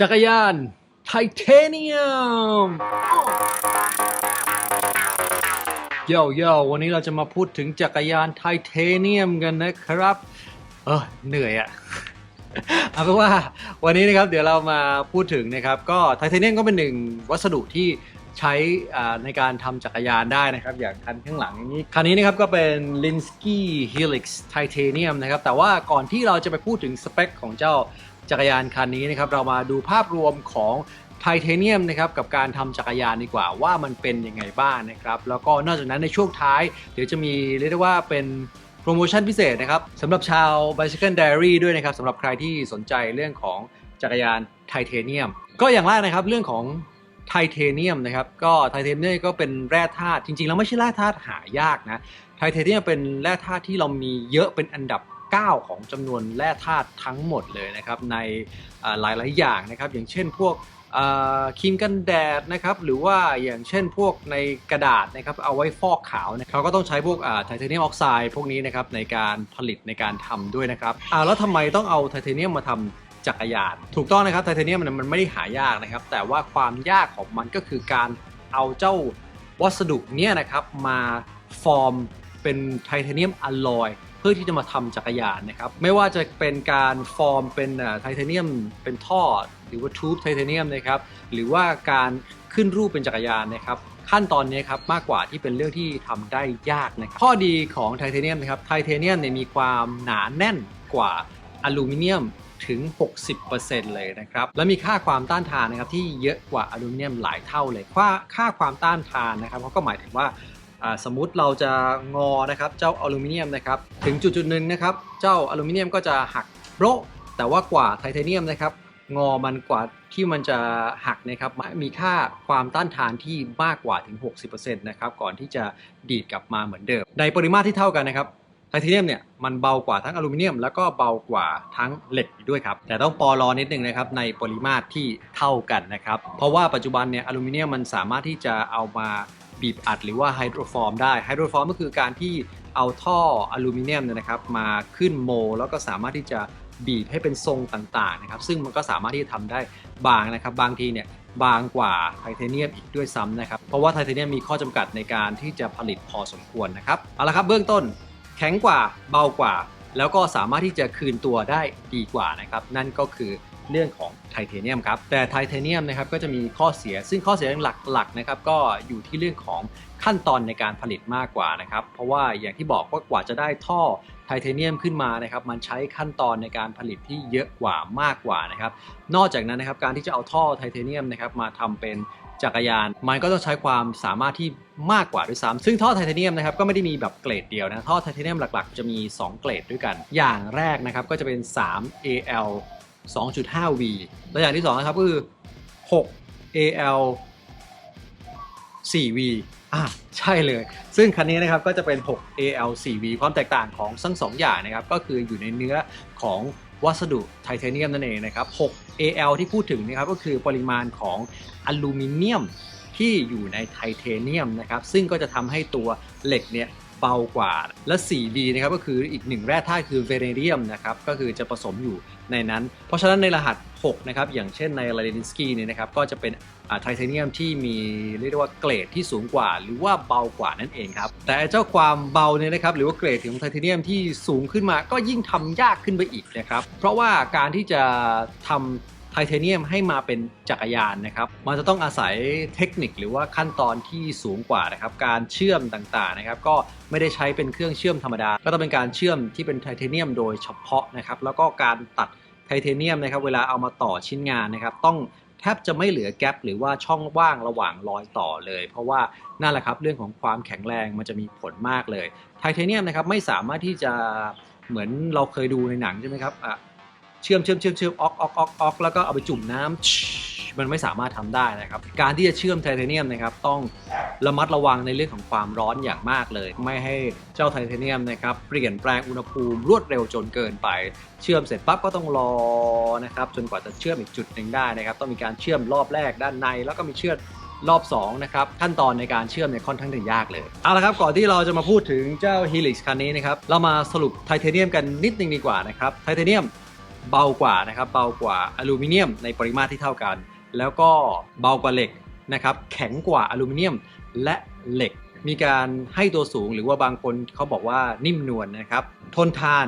จักรยานไทเทเนียมโย่โย่วันนี้เราจะมาพูดถึงจักรยานไทเทเนียมกันนะครับ เออเหนื่อยอะเอาเป็นว่าวันนี้นะครับเดี๋ยวเรามาพูดถึงนะครับก็ไทเทเนียมก็เป็นหนึ่งวัสดุที่ใช้อ่าในการทำจักรยานได้นะครับ อย่างคันข้างหลังอย่างนี้คันนี้นะครับก็เป็น Linsky Helix Titanium นะครับ แต่ว่าก่อนที่เราจะไปพูดถึงสเปคของเจ้า จักรยานคันนี้นะครับเรามาดูภาพรวมของไทเทเนียมนะครับกับการทำจักรยานดีกว่าว่ามันเป็นยังไงบ้างนะครับแล้วก็นอกจากนั้นในช่วงท้าย เดี๋ยวจะมีเรียกได้ว่าเป็นโปรโมชั่นพิเศษนะครับสำหรับชาว Bicycle Diary ด้วยนะครับสำหรับใครที่สนใจเรื่องของจักรยานไทเทเนียม ก็อย่างแรกนะครับเรื่องของไทเทเนียมนะครับก็ไทเทเนียมก็เป็นแร่ธาตุจริงๆ แล้วไม่ใช่แร่ธาตุหายากนะไทเทเนียมเป็นแร่ธาตุที่เรามีเยอะเป็นอันดับ 9 ของจำนวนแร่ธาตุทั้งหมดเลยนะครับในหลายๆอย่างนะครับอย่างเช่นพวกครีมกันแดดนะครับหรือว่าอย่างเช่นพวกในกระดาษนะครับเอาไว้ฟอกขาวนะเขาก็ต้องใช้พวกไทเทเนียมออกไซด์พวกนี้นะครับในการผลิตในการทำด้วยนะครับแล้วทำไมต้องเอาไทเทเนียมมาทำจักรยาน ถูกต้องนะครับไทเทเนียมมันมันไม่ได้หายากนะครับ แต่ว่าความยากของมันก็คือการเอาเจ้าวัสดุเนี้ยนะครับมาฟอร์มเป็นไทเทเนียมอลลอย พื่อที่จะมาทำจักรยานนะครับ ไม่ว่าจะเป็นการฟอร์มเป็นไทเทเนียมเป็นท่อ หรือว่าทูบไทเทเนียมนะครับหรือว่าการขึ้นรูปเป็นจักรยานนะครับขั้นตอนนี้ครับมากกว่าที่เป็นเรื่องที่ทำได้ยากนะครับข้อดีของไทเทเนียมนะครับไทเทเนียมเนี่ยมีความหนาแน่นกว่าอลูมิเนียมถึง 60%เลยนะครับ และมีค่าความต้านทานนะครับที่เยอะกว่าอลูมิเนียมหลายเท่าเลยค่าค่าความต้านทานนะครับเขาก็หมายถึงว่า สมมุติเราจะงอนะครับเจ้าอลูมิเนียมนะครับถึงจุดจุดหนึ่งนะครับเจ้าอลูมิเนียมก็จะหักโบะแต่ว่ากว่าไทเทเนียมนะครับงอมันกว่าที่มันจะหักนะครับมีค่าความต้านทานที่มากกว่าถึง 60%นะครับก่อนที่จะดีดกลับมาเหมือนเดิม ในปริมาตรที่เท่ากันนะครับไทเทเนียมเนี่ยมันเบากว่าทั้งอลูมิเนียม แล้วก็เบากว่าทั้งเหล็กอีกด้วยครับแต่ต้องปอรอนิดนึงนะครับในปริมาตรที่เท่ากันนะครับเพราะว่าปัจจุบันเนี่ยอลูมิเนียมมันสามารถที่จะเอามา บีบอัดหรือว่าไฮโดรฟอร์มได้ไฮโดรฟอร์มก็คือการที่เอาท่ออลูมิเนียมเนี่ยนะครับมาขึ้นโม แล้วก็สามารถที่จะบีบให้เป็นทรงต่างๆนะครับซึ่งมันก็สามารถที่จะทำได้บางนะครับ บางทีเนี่ยบางกว่าไทเทเนียมอีกด้วยซ้ำนะครับ เพราะว่าไทเทเนียมมีข้อจำกัดในการที่จะผลิตพอสมควรนะครับเอาละครับเบื้องต้นแข็งกว่าเบากว่า แล้วก็สามารถที่จะคืนตัวได้ดีกว่านะครับ นั่นก็คือ เรื่องของไทเทเนียมครับแต่ไทเทเนียมนะครับก็จะมีข้อเสีย ซึ่งข้อเสียหลักๆนะครับก็อยู่ที่เรื่องของขั้นตอนในการผลิตมากกว่านะครับเพราะว่าอย่างที่บอกว่ากว่าจะได้ท่อไทเทเนียมขึ้นมานะครับมันใช้ขั้นตอนในการผลิตที่เยอะกว่ามากกว่านะครับนอกจากนั้นนะครับการที่จะเอาท่อไทเทเนียมนะครับมาทำเป็นจักรยาน มันก็ต้องใช้ความสามารถที่มากกว่าด้วยซ้ำซึ่งท่อไทเทเนียมนะครับก็ไม่ได้มีแบบเกรดเดียวนะท่อไทเทเนียมหลักๆ จะมี 2 เกรดด้วยกัน อย่างแรกนะครับก็จะเป็น 3 AL 2.5V และอย่างที่2นะครับก็คือ 6 AL 4V อ่าใช่เลย ซึ่งคันนี้นะครับก็จะเป็น 6 AL 4V ความแตกต่างของทั้งสองอย่างนะครับ ก็คืออยู่ในเนื้อของวัสดุไทเทเนียมนั่นเองนะครับ 6 AL ที่พูดถึงนะครับก็คือปริมาณของอลูมิเนียมที่อยู่ในไทเทเนียมนะครับ ซึ่งก็จะทำให้ตัวเหล็กเนี่ย เบากว่า และ 4V นะครับก็คืออีกหนึ่งแร่ธาตุคือเวเนเดียมนะครับก็คือจะผสมอยู่ในนั้น เพราะฉะนั้นในรหัส 6 นะครับ อย่างเช่นในลาเดนสกี้เนี่ยนะครับก็จะเป็นไทเทเนียมที่มีเรียกว่าเกรดที่สูงกว่า หรือว่าเบากว่านั่นเองครับ แต่เจ้าความเบาเนี่ยนะครับหรือว่าเกรดของไทเทเนียมที่สูงขึ้นมาก็ยิ่งทำยากขึ้นไปอีกนะครับเพราะว่าการที่จะทำ ไทเทเนียมให้มาเป็นจักรยานนะครับ มันจะต้องอาศัยเทคนิคหรือว่าขั้นตอนที่สูงกว่านะครับ การเชื่อมต่างๆนะครับ ก็ไม่ได้ใช้เป็นเครื่องเชื่อมธรรมดา ก็ต้องเป็นการเชื่อมที่เป็นไทเทเนียมโดยเฉพาะนะครับ แล้วก็การตัดไทเทเนียมนะครับ เวลาเอามาต่อชิ้นงานนะครับ ต้องแทบจะไม่เหลือแกลบหรือว่าช่องว่างระหว่างรอยต่อเลย เพราะว่านั่นแหละครับเรื่องของความแข็งแรงมันจะมีผลมากเลยไทเทเนียมนะครับไม่สามารถที่จะเหมือนเราเคยดูในหนังใช่ไหมครับอะ เชื่อมเชื่อมเชื่อมเชื่อมออกออกออกออกแล้วก็เอาไปจุ่มน้ำมันไม่สามารถทำได้นะครับ การที่จะเชื่อมไทเทเนียมนะครับต้องระมัดระวังในเรื่องของความร้อนอย่างมากเลย ไม่ให้เจ้าไทเทเนียมนะครับเปลี่ยนแปลงอุณหภูมิรวดเร็วจนเกินไป เชื่อมเสร็จปั๊บก็ต้องรอนะครับจนกว่าจะเชื่อมอีกจุดหนึ่งได้นะครับ ต้องมีการเชื่อมรอบแรกด้านใน แล้วก็มีเชื่อมรอบ2นะครับขั้นตอนในการเชื่อมเนี่ยค่อนข้างจะยากเลยเอาละครับก่อนที่เราจะมาพูดถึงเจ้า Helix คันนี้นะครับเรามาสรุปไทเทเนียมกันนิดนึงดีกว่านะครับไทเทเนียม เบากว่านะครับเบากว่าอลูมิเนียมในปริมาตรที่เท่ากัน แล้วก็เบากว่าเหล็กนะครับแข็งกว่าอลูมิเนียมและเหล็ก มีการให้ตัวสูงหรือว่าบางคนเขาบอกว่านิ่มนวลนะครับ ทนทาน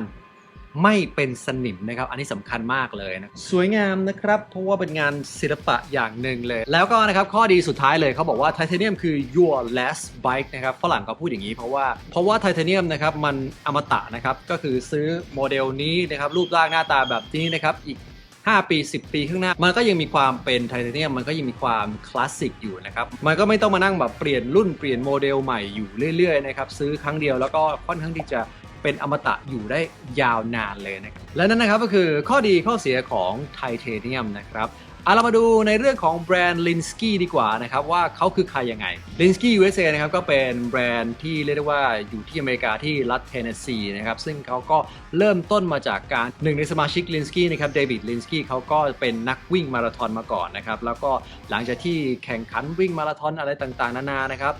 ไม่เป็นสนิมนะครับ อันนี้สำคัญมากเลยนะสวยงามนะครับ เพราะว่าเป็นงานศิลปะอย่างหนึ่งเลย แล้วก็นะครับข้อดีสุดท้ายเลยเขาบอกว่าไทเทเนียมคือ your last bike นะครับฝรั่งก็พูดอย่างนี้เพราะว่าเพราะว่าไทเทเนียมนะครับมันอมตะนะครับก็คือซื้อโมเดลนี้นะครับรูปร่างหน้าตาแบบนี้นะครับอีก5 ปี 10 ปีข้างหน้า มันก็ยังมีความเป็นไทเทเนียมมันก็ยังมีความคลาสสิกอยู่นะครับ มันก็ไม่ต้องมานั่งแบบเปลี่ยนรุ่นเปลี่ยนโมเดลใหม่อยู่เรื่อยๆนะครับ ซื้อครั้งเดียวแล้วก็ค่อนข้างที่จะ เป็นอมตะอยู่ได้ยาวนานเลยนะครับ และนั่นนะครับก็คือข้อดีข้อเสียของไทเทเนียมนะครับเอาเรามาดูในเรื่องของแบรนด์ลินสกี้ดีกว่านะครับว่าเขาคือใครยังไงลินสกี้ USA นะครับก็เป็นแบรนด์ที่เรียกได้ว่าอยู่ที่อเมริกาที่รัฐเทนเนสซีนะครับซึ่งเขาก็เริ่มต้นมาจากการหนึ่งในสมาชิกลินสกี้นะครับเดวิดลินสกี้เขาก็เป็นนักวิ่งมาราธอนมาก่อนนะครับแล้วก็หลังจากที่แข่งขันวิ่งมาราธอนอะไรต่างๆ นานานะครับ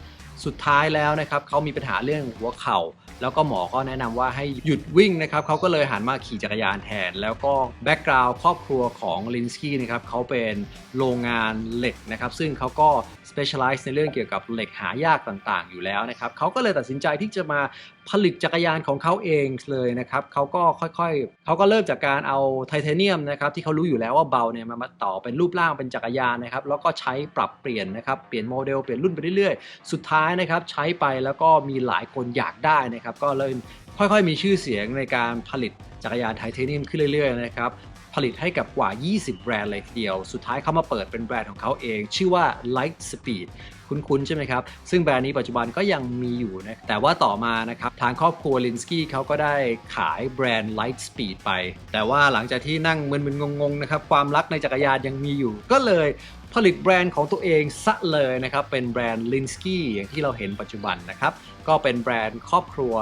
สุดท้ายแล้วนะครับเขามีปัญหาเรื่องหัวเข่า แล้วก็หมอก็แนะนำว่าให้หยุดวิ่งนะครับเขาก็เลยหันมาขี่จักรยานแทน แล้วก็แบ็กกราวด์ครอบครัวของลินสกี้นะครับเขาเป็นโรงงานเหล็กนะครับซึ่งเขาก็ specialize ในเรื่องเกี่ยวกับเหล็กหายากต่างๆ อยู่แล้วนะครับเขาก็เลยตัดสินใจที่จะมา ผลิตจักรยานของเขาเองเลยนะครับเขาก็ค่อยๆเขาก็เริ่มจากการเอาไทเทเนียมนะครับที่เขารู้อยู่แล้วว่าเบาเนี่ยมามาต่อเป็นรูปร่างเป็นจักรยานนะครับแล้วก็ใช้ปรับเปลี่ยนนะครับเปลี่ยนโมเดลเปลี่ยนรุ่นไปเรื่อยๆ สุดท้ายนะครับใช้ไปแล้วก็มีหลายคนอยากได้นะครับก็เลยค่อยๆ มีชื่อเสียงในการผลิตจักรยานไทเทเนียมขึ้นเรื่อยๆนะครับผลิตให้กับกว่า 20 แบรนด์เลยทีเดียว สุดท้ายเขามาเปิดเป็นแบรนด์ของเขาเอง ชื่อว่า Light Speed คุ้นๆ ใช่ไหมครับ ซึ่งแบรนด์นี้ปัจจุบันก็ยังมีอยู่นะแต่ว่าต่อมานะครับทางครอบครัวลินสกี้เขาก็ได้ขายแบรนด์ Light Speed ไป แต่ว่าหลังจากที่นั่งมึนๆงงๆนะครับความรักในจักรยานยังมีอยู่ ก็เลยผลิตแบรนด์ของตัวเองซะเลยนะครับ เป็นแบรนด์ลินสกี้อย่างที่เราเห็นปัจจุบันนะครับ ก็เป็นแบรนด์ครอบครัว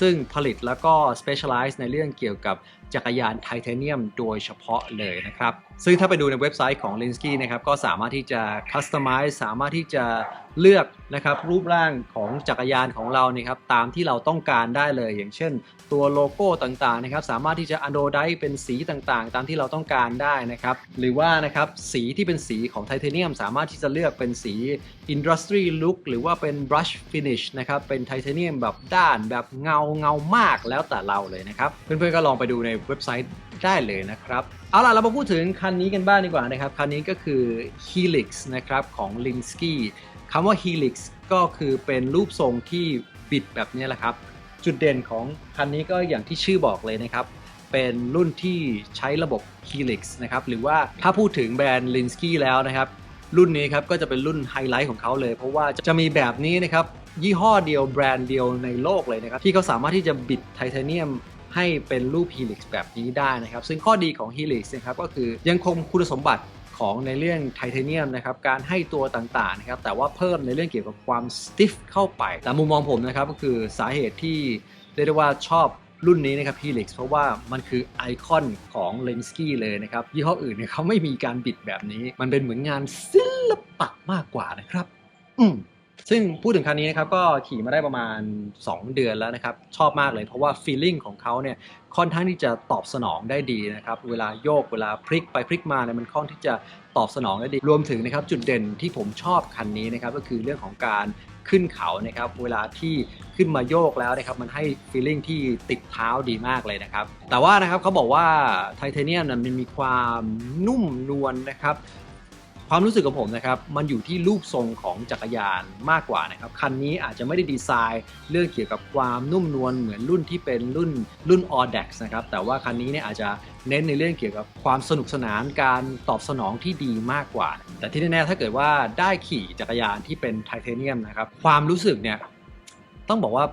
ซึ่งผลิตแล้วก็ specialize ในเรื่องเกี่ยวกับจักรยานไทเทเนียมโดยเฉพาะเลยนะครับซึ่งถ้าไปดูในเว็บไซต์ของ Linsky นะครับก็สามารถที่จะ customize สามารถที่จะเลือกนะครับรูปร่างของจักรยานของเราเนี่ยครับตามที่เราต้องการได้เลย อย่างเช่น ตัวโลโก้ต่างๆนะครับสามารถที่จะ u n d o d i เป็นสีต่างๆ ตามที่เราต้องการได้นะครับหรือว่านะครับสีที่เป็นสีของไทเทเนียม สามารถที่จะเลือกเป็นสี Industry Look หรือว่าเป็น Brush Finish นะครับเป็นไทเทเนียมแบบด้านแบบเงาเงามากแล้วแต่เราเลยนะครับเพื่อนๆก็ลองไปดูในเว็บไซต์ได้เลยนะครับ เอาล่ะ เรามาพูดถึงคันนี้กันบ้างดีกว่านะครับ คันนี้ก็คือ Helix นะครับของ Linsky คำว่า Helix ก็คือเป็นรูปทรงที่บิดแบบนี้แหละครับ จุดเด่นของคันนี้ก็อย่างที่ชื่อบอกเลยนะครับ เป็นรุ่นที่ใช้ระบบ Helix นะครับ หรือว่าถ้าพูดถึงแบรนด์ Linsky แล้วนะครับ รุ่นนี้ครับก็จะเป็นรุ่นไฮไลท์ของเขาเลย เพราะว่าจะมีแบบนี้นะครับยี่ห้อเดียวแบรนด์เดียวในโลกเลยนะครับ ที่เขาสามารถที่จะบิดไทเทเนียม ให้เป็นรูป Helix แบบนี้ได้นะครับ ซึ่งข้อดีของ Helix นะครับก็คือยังคงคุณสมบัติของในเรื่องไทเทเนียมนะครับการให้ตัวต่างๆนะครับแต่ว่าเพิ่มในเรื่องเกี่ยวกับความ stiff เข้าไปแต่มุมมองผมนะครับก็คือสาเหตุที่เรียกได้ว่าชอบรุ่นนี้นะครับ Helix เพราะว่ามันคือไอคอนของ l e n s k y เลยนะครับ ยี่ห้ออื่นเนี่ยเขาไม่มีการบิดแบบนี้ มันเป็นเหมือนงานศิลปะมากกว่านะครับ อืม ซึ่งพูดถึงคันนี้นะครับก็ขี่มาได้ประมาณ 2 เดือนแล้วนะครับ ชอบมากเลยเพราะว่าฟีลลิ่งของเขาเนี่ยค่อนข้างที่จะตอบสนองได้ดีนะครับ เวลาโยกเวลาพลิกไปพลิกมาเนี่ยมันค่อนที่จะตอบสนองได้ดี รวมถึงนะครับจุดเด่นที่ผมชอบคันนี้นะครับก็คือเรื่องของการขึ้นเขานะครับเวลาที่ขึ้นมาโยกแล้วนะครับมันให้ฟีลลิ่งที่ติดเท้าดีมากเลยนะครับแต่ว่านะครับเขาบอกว่าไทเทเนียมนั้นมันมีความนุ่มนวลนะครับ ความรู้สึกของผมนะครับ มันอยู่ที่รูปทรงของจักรยานมากกว่านะครับ คันนี้อาจจะไม่ได้ดีไซน์ เรื่องเกี่ยวกับความนุ่มนวลเหมือนรุ่นที่เป็นรุ่นรุ่น a u d a x นะครับ แต่ว่าคันนี้เนี่ยอาจจะเน้นในเรื่องเกี่ยวกับความสนุกสนานการตอบสนองที่ดีมากกว่า แต่ที่แน่ๆถ้าเกิดว่าได้ขี่จักรยานที่เป็นไทเทเนียมนะครับ ความรู้สึกเนี่ยต้องบอกว่า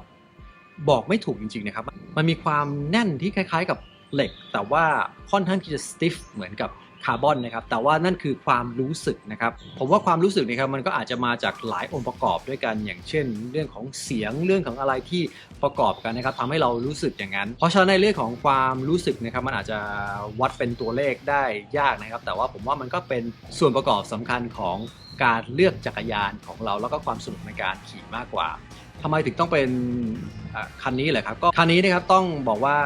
บอกไม่ถูกจริงๆนะครับ มันมีความแน่นที่คล้ายๆกับเหล็ก แต่ว่าค่อนข้างที่จะ stiff เหมือนกับ คาร์บอนนะครับแต่ว่านั่นคือความรู้สึกนะครับผมว่าความรู้สึกนะครับมันก็อาจจะมาจากหลายองค์ประกอบด้วยกัน อย่างเช่น เรื่องของเสียงเรื่องของอะไรที่ประกอบกันนะครับทำให้เรารู้สึกอย่างนั้น เพราะฉะนั้นในเรื่องของความรู้สึกนะครับมันอาจจะวัดเป็นตัวเลขได้ยากนะครับ แต่ว่าผมว่ามันก็เป็นส่วนประกอบสำคัญของการเลือกจักรยานของเราแล้วก็ความสนุกในการขี่มากกว่าทำไมถึงต้องเป็นคันนี้เหรอครับก็คันนี้นะครับต้องบอกว่า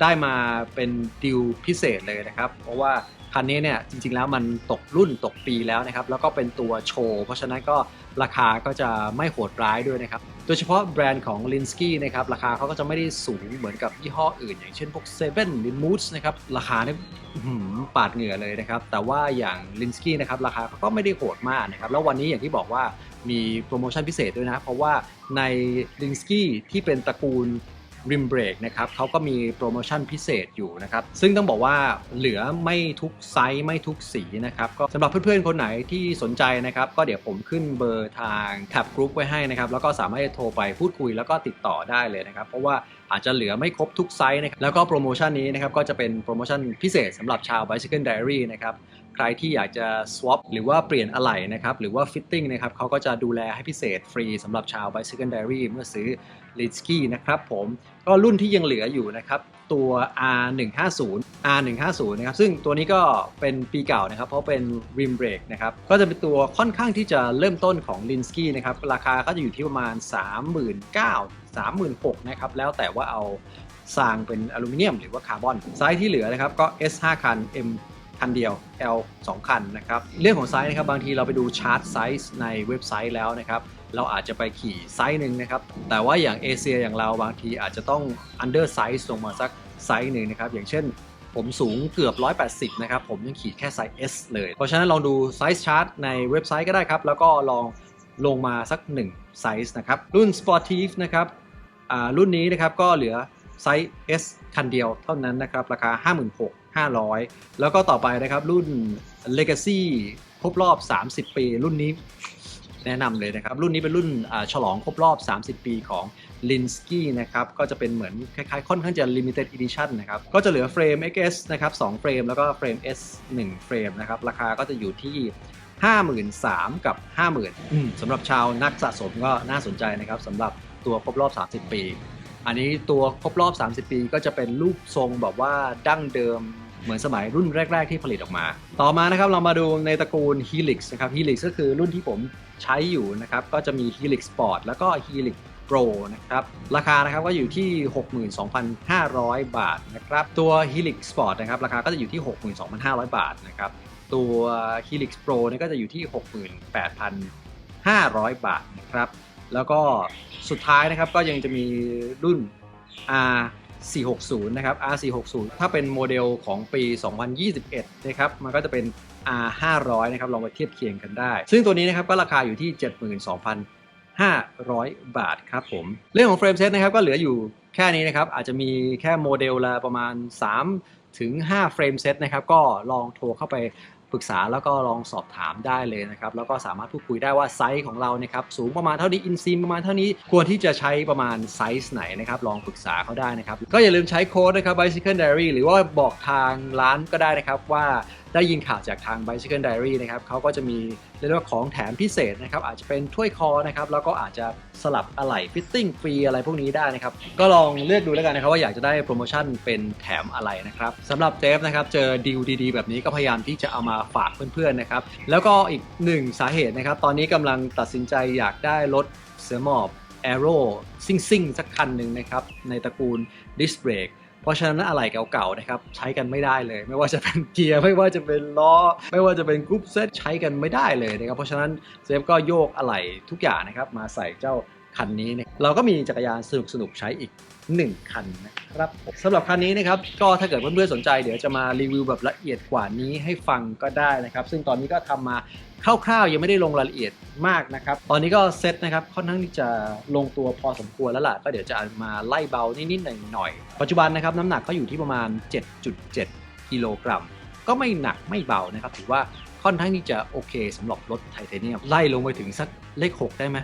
ได้มาเป็นดิวพิเศษเลยนะครับ เพราะว่า คันนี้เนี่ยจริงๆแล้วมันตกรุ่นตกปีแล้วนะครับ แล้วก็เป็นตัวโชว์ เพราะฉะนั้นก็ราคาก็จะไม่โหดร้ายด้วยนะครับ โดยเฉพาะแบรนด์ของ l i n s k y นะครับราคาเขาก็จะไม่ได้สูงเหมือนกับยี่ห้ออื่น อย่างเช่นพวก7หรือ Moods นะครับราคาเนี่ยปาดเหงื่อเลยนะครับ แต่ว่าอย่าง l i n s k y นะครับราคาเขาก็ไม่ได้โหดมากนะครับ แล้ววันนี้อย่างที่บอกว่ามีโปรโมชั่นพิเศษด้วยนะ เพราะว่าใน l i n s k y ที่เป็นตระกูล ริมเบรกนะครับเขาก็มีโปรโมชั่นพิเศษอยู่นะครับ ซึ่งต้องบอกว่าเหลือไม่ทุกไซส์ไม่ทุกสีนะครับก็สำหรับเพื่อนๆ คนไหนที่สนใจนะครับ ก็เดี๋ยวผมขึ้นเบอร์ทางแท็บกรุ๊ปไว้ให้นะครับ แล้วก็สามารถจะโทรไปพูดคุยแล้วก็ติดต่อได้เลยนะครับ เพราะว่าอาจจะเหลือไม่ครบทุกไซส์นะครับแล้วก็โปรโมชั่นนี้นะครับก็จะเป็นโปรโมชั่นพิเศษสำหรับชาว Bicycle Diary นะครับ ใครที่อยากจะ swap หรือว่าเปลี่ยนอะไหล่นะครับ หรือว่า fitting นะครับเขาก็จะดูแลให้พิเศษฟรีสำหรับชาว Bicycle Diary เมื่อซื้อ l i n s k y นะครับผม ก็รุ่นที่ยังเหลืออยู่นะครับตัว R150 R150 นะครับ ซึ่งตัวนี้ก็เป็นปีเก่านะครับ เพราะเป็น rim brake นะครับ ก็จะเป็นตัวค่อนข้างที่จะเริ่มต้นของ l i n s k y นะครับ ราคาก็จะอยู่ที่ประมาณ 39,000 36,000นะครับ แล้วแต่ว่าเอาสร้างเป็นอลูมิเนียมหรือว่าคาร์บอนไซส์ที่เหลือนะครับก็ S 5 คัน M คันเดียว L 2 คันนะครับเรื่องของไซส์นะครับบางทีเราไปดูชาร์ตไซส์ในเว็บไซต์แล้วนะครับเราอาจจะไปขี่ไซส์หนึ่งนะครับแต่ว่าอย่างเอเชียอย่างเราบางทีอาจจะต้อง under size ลงมาสักไซส์หนึ่งนะครับอย่างเช่นผมสูงเกือบ 180 นะครับ ผมยังขี่แค่ไซส์ S เลย เพราะฉะนั้นลองดูไซส์ชาร์ตในเว็บไซต์ก็ได้ครับ แล้วก็ลองลงมาสัก 1 ไซส์นะครับ รุ่น Sportive นะครับรุ่นนี้นะครับก็เหลือไซส์ S คันเดียวเท่านั้นนะครับ ราคา 500 แล้วก็ต่อไปนะครับรุ่น Legacy ครบรอบ 30 ปี รุ่นนี้แนะนำเลยนะครับ รุ่นนี้เป็นรุ่นฉลองครบรอบ 30 ปีของ l i n s k y นะครับ ก็จะเป็นเหมือนคล้ายๆ ค่อนข้างจะ limited edition นะครับ ก็จะเหลือเฟรม XS นะครับ2เฟรม แล้วก็เฟรม S 1เฟรมนะครับ ราคาก็จะอยู่ที่53,000 กับ 50,000สำหรับชาวนักสะสมก็น่าสนใจนะครับสำหรับตัวครบรอบ 30 ปี อันนี้ตัวครบรอบ 30 ปีก็จะเป็นรูปทรงแบบว่าดั้งเดิมเหมือนสมัยรุ่นแรก ๆ ที่ผลิตออกมา ต่อมานะครับเรามาดูในตระกูล Helix นะครับ Helix ก็คือรุ่นที่ผมใช้อยู่นะครับ ก็จะมี Helix Sport แล้วก็ Helix Pro นะครับ ราคานะครับก็อยู่ที่ 62,500 บาทนะครับ ตัว Helix Sport นะครับราคาก็จะอยู่ที่ 62,500 บาทนะครับ ตัว Helix Pro เนี่ยก็จะอยู่ที่ 68,500 บาทนะครับ แล้วก็สุดท้ายนะครับก็ยังจะมีรุ่น R 460 นะครับ R 460 ถ้าเป็นโมเดลของปี 2021 นะครับ มันก็จะเป็น R 500 นะครับ ลองมาเทียบเคียงกันได้ ซึ่งตัวนี้นะครับก็ราคาอยู่ที่ 72,500 บาทครับผม เรื่องของเฟรมเซตนะครับก็เหลืออยู่แค่นี้นะครับ อาจจะมีแค่โมเดลละประมาณ 3 ถึง 5 เฟรมเซตนะครับ ก็ลองโทรเข้าไป ปรึกษาแล้วก็ลองสอบถามได้เลยนะครับ แล้วก็สามารถพูดคุยได้ว่าไซส์ของเรานะครับสูงประมาณเท่านี้อินซีมประมาณเท่านี้ควรที่จะใช้ประมาณไซส์ไหนนะครับลองปรึกษาเขาได้นะครับ ก็อย่าลืมใช้โค้ดนะครับ Bicycle Diary หรือว่าบอกทางร้านก็ได้นะครับว่าได้ยินข่าวจากทาง Bicycle Diary นะครับเขาก็จะมีเรียกว่าของแถมพิเศษนะครับอาจจะเป็นถ้วยคอนะครับแล้วก็อาจจะสลับอะไหล่ฟิตติ้งฟรีอะไรพวกนี้ได้นะครับก็ลองเลือกดูแล้วกันนะครับว่าอยากจะได้โปรโมชั่นเป็นแถมอะไรนะครับสำหรับเจฟนะครับเจอดีลดีๆ แบบนี้ก็พยายามที่จะเอามาฝากเพื่อนๆนะครับแล้วก็อีกหนึ่งสาเหตุนะครับตอนนี้กำลังตัดสินใจอยากได้รถเสือหมอบ Aero ซิ่งๆสักคันหนึ่งนะครับในตระกูล Disc Brake เพราะฉะนั้นอะไหล่เก่าๆนะครับใช้กันไม่ได้เลย ไม่ว่าจะเป็นเกียร์ไม่ว่าจะเป็นล้อ ไม่ว่าจะเป็นกรุ๊ปเซตใช้กันไม่ได้เลยนะครับเพราะฉะนั้นเซฟก็โยกอะไหล่ทุกอย่างนะครับมาใส่เจ้าคันนี้เนะเราก็มีจักรยานสนุกๆใช้อีก 1 คันนะครับสำหรับคันนี้นะครับก็ถ้าเกิดเพื่อนๆสนใจเดี๋ยวจะมารีวิวแบบละเอียดกว่านี้ให้ฟังก็ได้นะครับ ซึ่งตอนนี้ก็ทำมา คร่าวๆยังไม่ได้ลงรายละเอียดมากนะครับ ตอนนี้ก็เซตนะครับค่อนข้างที่จะลงตัวพอสมควรแล้วล่ะ ก็เดี๋ยวจะมาไล่เบานิดๆหน่อยๆปัจจุบันนะครับน้ำหนักก็อยู่ที่ประมาณ 7.7 กิโลกรัม ก็ไม่หนักไม่เบานะครับ ถือว่าค่อนข้างที่จะโอเคสำหรับรถไทเทเนียมไล่ลงไปถึงสักเลข 6 ได้ไหม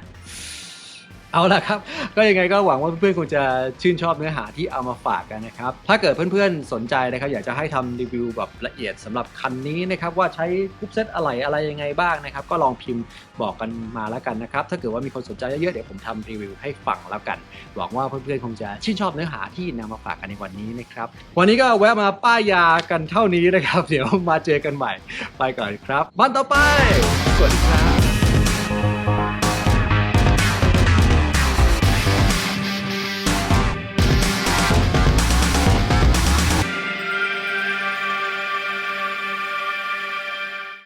เอาละครับ ก็ยังไงก็หวังว่าเพื่อนๆคงจะชื่นชอบเนื้อหาที่เอามาฝากกันนะครับ ถ้าเกิดเพื่อนๆสนใจนะครับ อยากจะให้ทำรีวิวแบบละเอียดสำหรับคันนี้นะครับ ว่าใช้กรุ๊ปเซตอะไรอะไรยังไงบ้างนะครับ ก็ลองพิมพ์บอกกันมาแล้วกันนะครับ ถ้าเกิดว่ามีคนสนใจเยอะๆเดี๋ยวผมทำรีวิวให้ฟังแล้วกัน หวังว่าเพื่อนๆคงจะชื่นชอบเนื้อหาที่นำมาฝากกันในวันนี้นะครับ วันนี้ก็แวะมาป้ายยากันเท่านี้นะครับ เดี๋ยวมาเจอกันใหม่ ไปก่อนครับวันต่อไปสวัสดีครับ